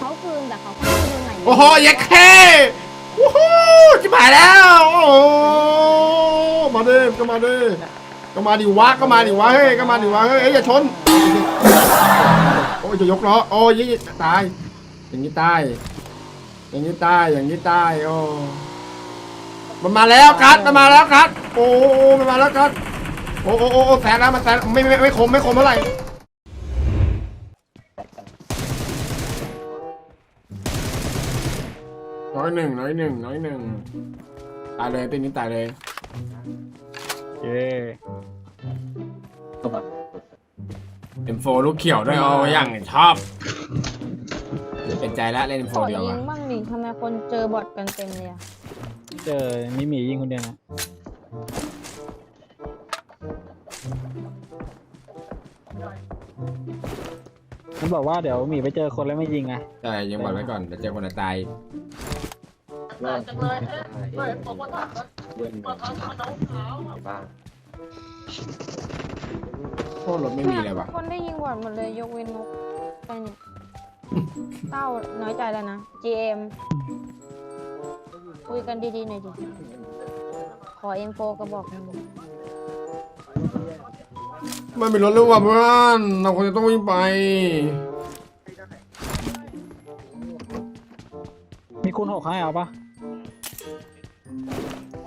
เขาคืนแต่เขาคืนยังไงโอ้โหยักแค่โอ้โหจิบหายแล้ว โอ้โหมาดิก็มาดิก็มาดิวะก็มาดิวะเฮ้ยก็มาดิวะเฮ้ยเอ้ยอย่าชน โอ้ยจะยกล้อโอ้ยยตาย อย่างนี้ตาย อย่างนี้ตาย อย่างนี้ตายโอ้มันมาแล้วกัดมันมาแล้วกัดโอ้มันมาแล้วกัดโอ้โอ้โอ้แสนแล้วมันแสนไม่ไม่ไม่คมไม่คมเท่าไหร่ น้อยหนึ่งน้อยหนึ่งน้อยหนึ่งตายเลยตีนี้ตายเลย เย้เอ็มโฟลูกเขียวด้วยโอ้ยังชอบ เป็นใจแล้วเล่นเอ็มโฟขอเดียวยิอะงบ้างดิทำไมคนเจอบอทกันเต็มเลยอะเจอมิหมียิงคนเดียวนะมันบอกว่าเดี๋ยวหมีไปเจอคนแล้วไม่ยิงไงใช่ยังบอกไว้ก่อนเดี๋ยวเจอคนตาย บ้างโคตรรถไม่มีเลยว่ะคนได้ยิงบอทหมดเลยยกเว้นนกไปเนี่ยเต้าน้อยใจแล้วนะ GM คุยกันดีๆหน่อยดิ ขอเอ็มโฟกระบอกหนึงไม่มีรถแล้วว่ะเพื่อนเราควรจะต้องวิ่งไป มีคูณหกให้เอาปะ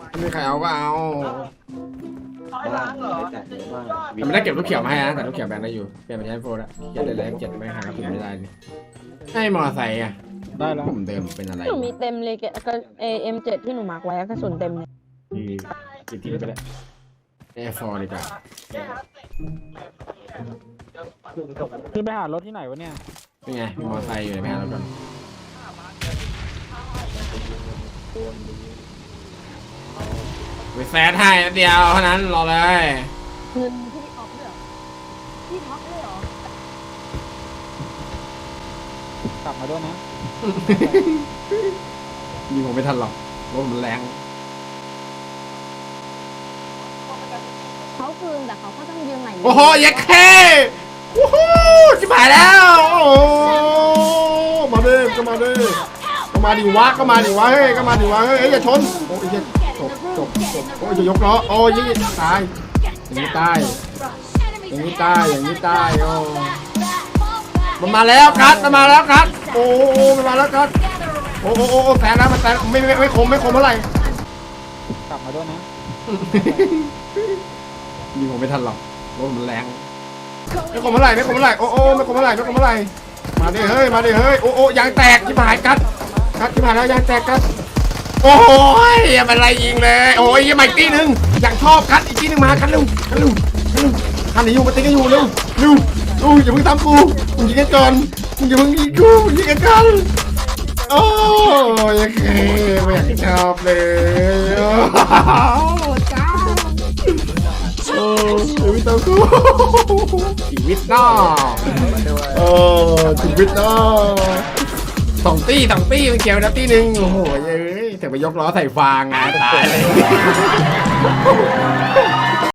ไม่มีใครเอาก็เอาบ้างแต่บ้างแต่ไม่ได้เก็บลูกเขียวมาให้นะแต่ลูกเขียวแบ่งได้อยู่เปลี่ยนไปใช้โฟนแล้วเขียนได้แล้วเจ็ดไม่หากระสุนไม่ได้นี่ให้มอเตอร์ไซค์อะได้แล้วผมเดิมเป็นอะไรหนูมีเต็มเลยก็เอ็มเจ็ดที่หนูมาร์กไว้กระสุนเต็มเลยดีกินทิ้งไปแล้วแอร์ฟอร์ดีกว่าคือไปหารถที่ไหนวะเนี่ยเป็นไงมีมอเตอร์ไซค์อยู่ในแม่เราก่อน ไปแซดให้นิดเดียวเท่านั้นรอเลยเงินพี่ออกด้วยเหรอพี่ท็อปด้วยเหรอกลับมาด้วยนะยิงผมไม่ทันหรอกรถมันแรงเขาคืนแต่เขาก็ต้องยืมใหม่โอ้โหยักแค่โอ้โหจิบหายแล้ว โอ้โหมาดิก็มาดิก็มาดิวะก็มาดิวะเฮ้ยก็มาดิวะเฮ้ยเอ้ยอย่าชนโอ้ยเหี้ยจ บจบจบโอ้ยจะยกล้อโอ้ยยี่ตายอย่างนี้ตายอย่างนี้ตายอย่างนี้ตายโอ้มันมาแล้วกัดมันมาแล้วกัดโอ้โหมันมาแล้วกัดโอ้โหโอ้โหแสนแล้วมันแสนไม่ไม่ไม่คมไม่คมเท่าไหร่กลับมาด้วยนะยิงผมไม่ทันหรอกรถมันแรงไม่คมเท่าไหร่ไม่คมเท่าไหร่โอ้โอ้ไม่คมเท่าไหร่ไม่คมเท่าไหร่มาดิเฮ้ยมาดิเฮ้ยโอ้โอ้ยางแตกที่หายกัดกัดที่หายแล้วยางแตกกัด โอ้ยอย่าเป็นไรยิงเลยโอ้ยยังมาอีกทีหนึ่งอยากชอบกัดอีกทีหนึ่งมากัดเร็วกัดเร็วกัดเร็วกัดหนีอยู่มาตีกันอยู่เร็วเร็วเร็วอย่าเพิ่งตามกูมึงยิงกันก่อนมึงอย่าเพิ่งยิงกูมึงยิงกันก่อนโอ้ยยังไงไม่อยากชอบเลยโอ้จ้าโอ้ชีวิตเรากูชีวิตน้อโอ้ชีวิตน้อ สองตี้สองตี้มันเกี่ยวนะตี้หนึ่งโอ้โหเย้ยแต่ไปยกล้อใส่ฟางอะตายเลย